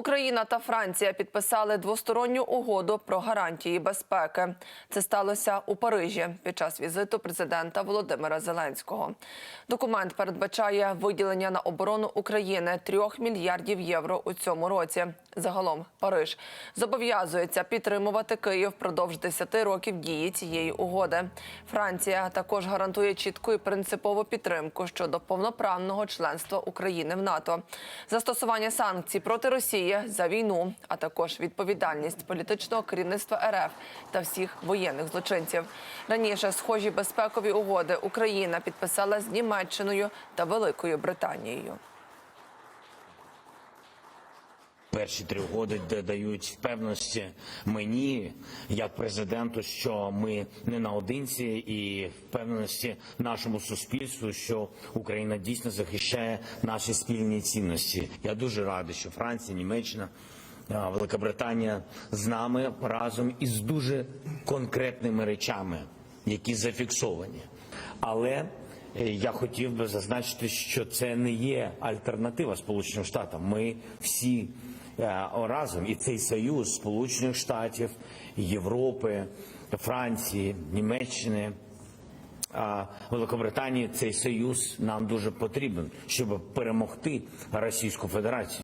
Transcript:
Україна та Франція підписали двосторонню угоду про гарантії безпеки. Це сталося у Парижі під час візиту президента Володимира Зеленського. Документ передбачає виділення на оборону України трьох мільярдів євро у цьому році. Загалом Париж зобов'язується підтримувати Київ впродовж 10 років дії цієї угоди. Франція також гарантує чітку і принципову підтримку щодо повноправного членства України в НАТО, застосування санкцій проти Росії за війну, а також відповідальність політичного керівництва РФ та всіх воєнних злочинців. Раніше схожі безпекові угоди Україна підписала з Німеччиною та Великою Британією. Перші три угоди дають впевненості мені, як президенту, що ми не наодинці, і впевненості нашому суспільству, що Україна дійсно захищає наші спільні цінності. Я дуже радий, що Франція, Німеччина. а, Велика Британія з нами разом із дуже конкретними речами, які зафіксовані. Але я хотів би зазначити, що це не є альтернатива Сполученим Штатам. Ми всі е, разом, і цей союз Сполучених Штатів, Європи, Франції, Німеччини. Великобританії цей союз нам дуже потрібен, щоб перемогти Російську Федерацію.